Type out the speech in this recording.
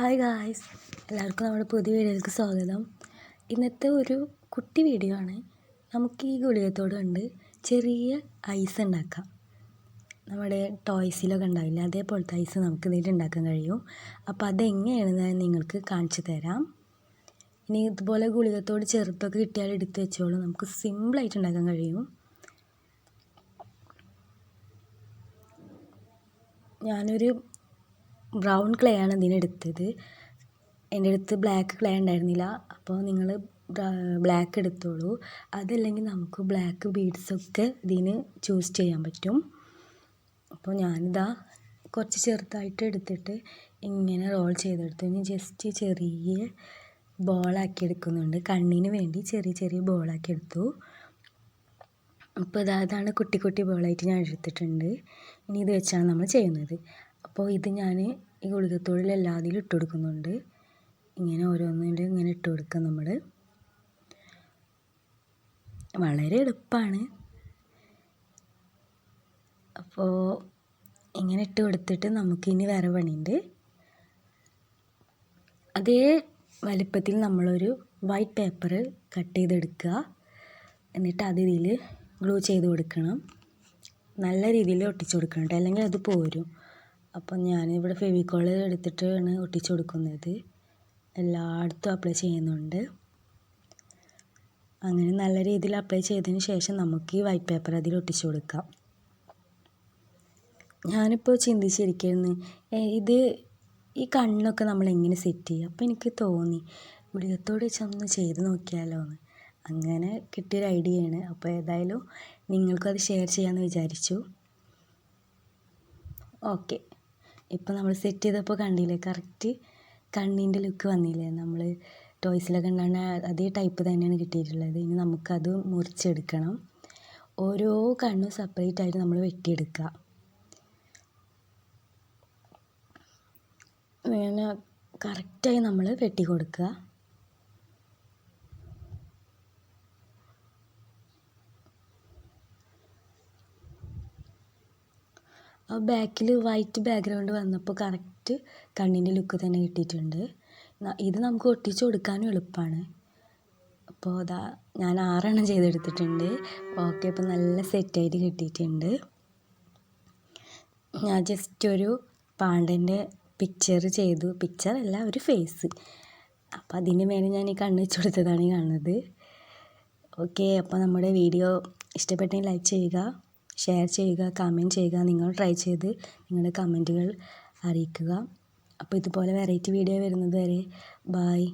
Hi guys എല്ലാവർക്കും നമ്മുടെ പുതിയ വീഡിയോയിലേക്ക് സ്വാഗതം. ഇന്നത്തെ ഒരു കുട്ടി വീഡിയോ ആണ്. നമുക്ക് ഈ ഗുളികത്തോട് കണ്ട് ചെറിയ ഐസ് ഉണ്ടാക്കാം. നമ്മുടെ ടോയ്സിലൊക്കെ ഉണ്ടാവില്ല അതേപോലത്തെ ഐസ് നമുക്ക് ഇതിൽ ഉണ്ടാക്കാൻ കഴിയും. അപ്പോൾ അതെങ്ങനെയാണെന്ന് ഞാൻ നിങ്ങൾക്ക് കാണിച്ചു തരാം. ഇനി ഇതുപോലെ ഗുളികത്തോട് ചെറുതൊക്കെ കിട്ടിയാൽ എടുത്ത് വെച്ചോളൂ. നമുക്ക് സിമ്പിളായിട്ട് ഉണ്ടാക്കാൻ കഴിയും. ഞാനൊരു ബ്രൗൺ ക്ലേ ആണ് ഇതിനെടുത്തത്. എന്റെ അടുത്ത് ബ്ലാക്ക് ക്ലേ ഉണ്ടായിരുന്നില്ല. അപ്പോൾ നിങ്ങൾ ബ്ലാക്ക് എടുത്തോളൂ. അതല്ലെങ്കിൽ നമുക്ക് ബ്ലാക്ക് ബീഡ്സൊക്കെ ഇതിന് ചൂസ് ചെയ്യാൻ പറ്റും. അപ്പോൾ ഞാനിതാ കുറച്ച് ചെറുതായിട്ട് എടുത്തിട്ട് ഇങ്ങനെ റോൾ ചെയ്തെടുത്തു. ഇനി ജസ്റ്റ് ചെറിയ ബോളാക്കി എടുക്കുന്നുണ്ട്. കണ്ണിന് വേണ്ടി ചെറിയ ചെറിയ ബോളാക്കി എടുത്തു. അപ്പോൾ ഇതാ അതാണ് കുട്ടി കുട്ടി ബോളായിട്ട് ഞാൻ എടുത്തിട്ടുണ്ട്. ഇനി ഇത് വെച്ചാണ് നമ്മൾ ചെയ്യുന്നത്. അപ്പോൾ ഇത് ഞാൻ ഈ ഗുളികത്തോടിൽ എല്ലാത്തിലും ഇട്ട് കൊടുക്കുന്നുണ്ട് ഇങ്ങനെ ഓരോന്നിന്റെ ഇങ്ങനെ ഇട്ട് കൊടുക്കുക നമ്മൾ വളരെ എളുപ്പമാണ് അപ്പോൾ ഇങ്ങനെ ഇട്ട് കൊടുത്തിട്ട് നമുക്കിനി വേറെ പണിയുണ്ട്. അതേ വലിപ്പത്തിൽ നമ്മളൊരു വൈറ്റ് പേപ്പർ കട്ട് ചെയ്തെടുക്കുക. എന്നിട്ട് അത് ഇതിൽ ഗ്ലൂ ചെയ്ത് കൊടുക്കണം. നല്ല രീതിയിൽ ഒട്ടിച്ചു കൊടുക്കണം അല്ലെങ്കിൽ അത് പോരും. അപ്പം ഞാനിവിടെ ഫെവിക്കോൾ എടുത്തിട്ടാണ് ഒട്ടിച്ചു കൊടുക്കുന്നത്. എല്ലായിടത്തും അപ്ലൈ ചെയ്യുന്നുണ്ട്. അങ്ങനെ നല്ല രീതിയിൽ അപ്ലൈ ചെയ്തതിന് ശേഷം നമുക്ക് ഈ വൈറ്റ് പേപ്പർ അതിൽ ഒട്ടിച്ചു കൊടുക്കാം. ഞാനിപ്പോൾ ചിന്തിച്ചിരിക്കുന്നു ഇത് ഈ കണ്ണൊക്കെ നമ്മൾ എങ്ങനെ സെറ്റ് ചെയ്യും? അപ്പോൾ എനിക്ക് തോന്നി ഗുളികത്തോട് ചെന്ന് ചെയ്ത് നോക്കിയാലോ എന്ന് അങ്ങനെ കിട്ടിയൊരു ഐഡിയയാണ്. അപ്പോൾ ഏതായാലും നിങ്ങൾക്കും അത് ഷെയർ ചെയ്യാമെന്ന് വിചാരിച്ചു. ഓക്കെ. ഇപ്പോൾ നമ്മൾ സെറ്റ് ചെയ്തപ്പോൾ കണ്ടില്ലേ? കറക്റ്റ് കണ്ണിന്റെ ലുക്ക് വന്നില്ലേ? നമ്മൾ ടോയ്സിലൊക്കെ ഉണ്ടാകുന്ന അതേ ടൈപ്പ് തന്നെയാണ് കിട്ടിയിട്ടുള്ളത്. ഇനി നമുക്കത് മുറിച്ചെടുക്കണം. ഓരോ കണ്ണും സെപ്പറേറ്റ് ആയിട്ട് നമ്മൾ വെട്ടിയെടുക്കുക. ഇങ്ങനെ കറക്റ്റായി നമ്മൾ വെട്ടി കൊടുക്കുക ആ ബാക്കിൽ വൈറ്റ് ബാക്ക്ഗ്രൗണ്ട് വന്നപ്പോൾ കറക്റ്റ് കണ്ണിന്റെ ലുക്ക് തന്നെ കിട്ടിയിട്ടുണ്ട്. ഇത് നമുക്ക് ഒട്ടിച്ച് കൊടുക്കാനും എളുപ്പമാണ് അപ്പോൾ അതാ ഞാൻ ആറെണ്ണം ചെയ്തെടുത്തിട്ടുണ്ട്. ഓക്കെ അപ്പോൾ നല്ല സെറ്റായിട്ട് കിട്ടിയിട്ടുണ്ട്. ഞാൻ ജസ്റ്റ് ഒരു പാണ്ടന്റെ പിക്ചർ ചെയ്തു. പിക്ചറല്ല ഒരു ഫേസ് അപ്പോൾ അതിന് മേലെ ഞാൻ ഈ കണ്ണ് വെച്ച് കൊടുത്തതാണ് കാണുന്നത്. ഓക്കെ അപ്പോൾ നമ്മുടെ വീഡിയോ ഇഷ്ടപ്പെട്ടെങ്കിൽ ലൈക്ക് ചെയ്യുക. ഷെയർ ചെയ്യുക കമന്റ് ചെയ്യുക നിങ്ങൾ ട്രൈ ചെയ്ത് നിങ്ങളുടെ കമന്റുകൾ അറിയിക്കുക. അപ്പോൾ ഇതുപോലെ വെറൈറ്റി വീഡിയോ വരുന്നത് വരെ ബായ്